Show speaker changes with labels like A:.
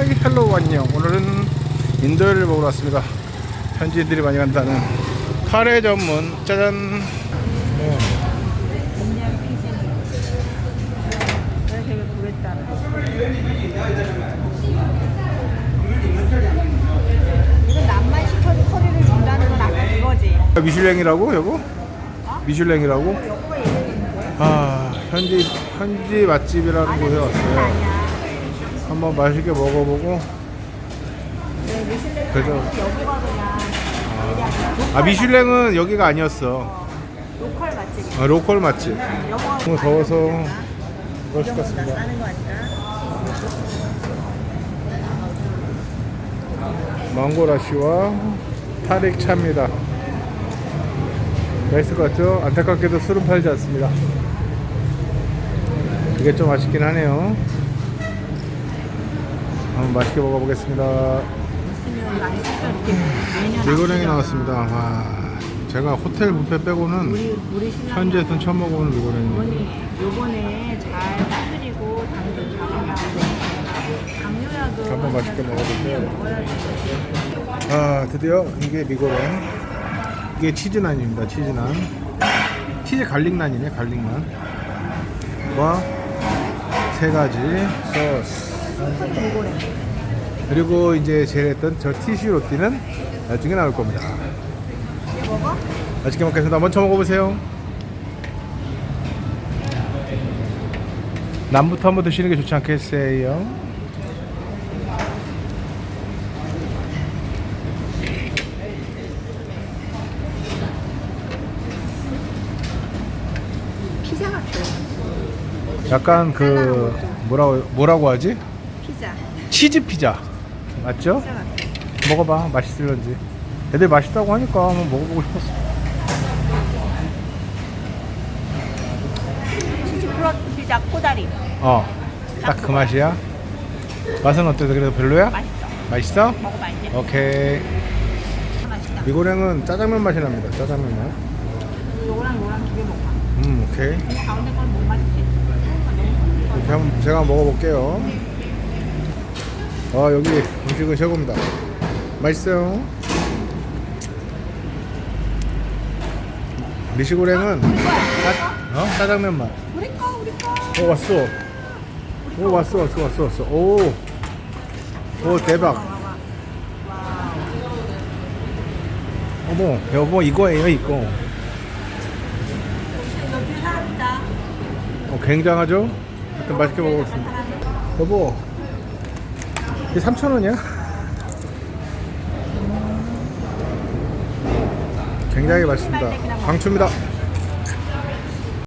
A: 하이 헬로 안녕 오늘은 인도요리를 먹으러 왔습니다 현지인들이 많이 간다는 카레 전문 짜잔 네.
B: 이건 남만 시켜도 커리를 준다는 건 아까 그거지.
A: 미슐랭이라고 여보? 미슐랭이라고? 아 현지 현지 맛집이라는 곳에 왔어요. 한번 맛있게 먹어보고
B: 여기가 그냥
A: 아 미슐랭은 여기가 아니었어
B: 로컬 맛집이.
A: 아, 로컬 맛집
B: 영어
A: 너무 더워서
B: 싸는 거 아닌가?
A: 망고라시와 타릭 차입니다. 맛있을 것 같죠? 안타깝게도 술은 팔지 않습니다. 그게 좀 아쉽긴 하네요. 한번 맛있게 먹어보겠습니다. 밀고랭이 나왔습니다. 와, 제가 호텔 뷔페 빼고는 현지에서는 처음 먹어보는.
B: 어머니 요번에 잘 잡아야 당뇨약은
A: 한번 맛있게 먹어볼게요. 아, 드디어 이게 미고랭. 이게 치즈난입니다. 치즈난. 치즈 갈릭난이네, 갈릭난. 와, 세 가지 소스.
B: 이거래.
A: 그리고 이제 제일 했던 저 티슈 로띠는 나중에 나올 겁니다.
B: 이거 먹어?
A: 맛있게 먹겠습니다. 먼저 먹어보세요. 남부터 한번 드시는 게 좋지 않겠어요?
B: 피자 같아.
A: 약간 그 뭐라고 뭐라고 하지?
B: 피자.
A: 치즈 피자 맞죠?
B: 피자 같아.
A: 먹어봐 맛있을런지. 애들 맛있다고 하니까 한번 먹어보고 싶었어.
B: 치즈 플러스 피자 꼬다리.
A: 어, 딱 그 맛이야. 맛은 어때? 그래도 별로야?
B: 맛있어.
A: 맛있어?
B: 먹어봐 이제.
A: 오케이.
B: 맛있다.
A: 미고랭은 짜장면 맛이 납니다. 짜장면 맛.
B: 요거랑 요거랑 두개 먹어.
A: 음, 오케이.
B: 근데 가운데 건 못 맛있지.
A: 이렇게 한번 제가 한번 먹어볼게요. 아, 여기 음식은 최고입니다. 맛있어요. 미시고랭은 짜, 어? 짜장면 맛.
B: 우리 거 우리 거.
A: 오, 왔어. 오, 왔어, 왔어, 왔어, 왔어. 오, 오, 대박. 어머, 여보, 이거예요, 이거. 어, 굉장하죠? 하여튼 맛있게 먹어보겠습니다. 여보, 이게 3,000원이야? 굉장히 맛있습니다. 강추입니다.